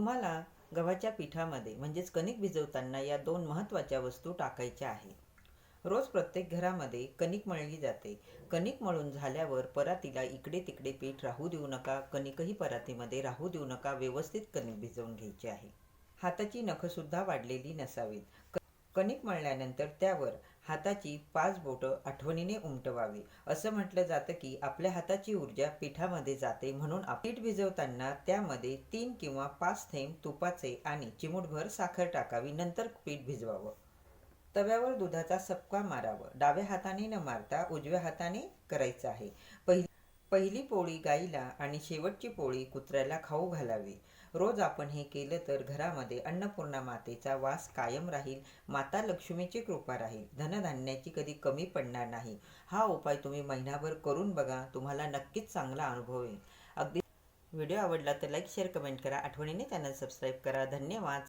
तुम्हाला गव्हाच्या पिठामध्ये म्हणजेच कणिक भिजवताना या दोन महत्त्वाच्या वस्तू टाकायच्या आहेत. रोज प्रत्येक घरामध्ये कणिक मळली जाते. कणिक मळून झाल्यावर परातीला इकडे तिकडे पीठ राहू देऊ नका कणिकही परातीमध्ये राहू देऊ नका व्यवस्थित कणिक भिजवून घ्यायचे आहे. हाताची नखंसुद्धा वाढलेली नसावीत. कणिक मळल्यानंतर त्यावर हाताची पाच बोटं आठवणीने उमटवावी. असं म्हटलं जातं की आपल्या हाताची ऊर्जा पिठामध्ये जाते म्हणून पीठ भिजवताना त्यामध्ये तीन किंवा पाच थेंब तुपाचे आणि चिमूटभर साखर टाकावी. नंतर पीठ भिजवावं. तव्यावर दुधाचा सपका मारावं. डाव्या हाताने न मारता उजव्या हाताने करायचं आहे. पहिली पहिली पोळी गाईला आणि शेवटची पोळी कुत्र्याला खाऊ घालावी. रोज आपण हे केलं तर घरामध्ये अन्नपूर्णा मातेचा वास कायम राहील माता लक्ष्मीची कृपा राहील. धनधान्याची कधी कमी पडणार नाही. हा उपाय तुम्ही महिनाभर करून बघा तुम्हाला नक्कीच चांगला अनुभव येईल. अगदी व्हिडिओ आवडला तर लाईक शेअर कमेंट करा. आठवणीने चॅनल सबस्क्राईब करा. धन्यवाद.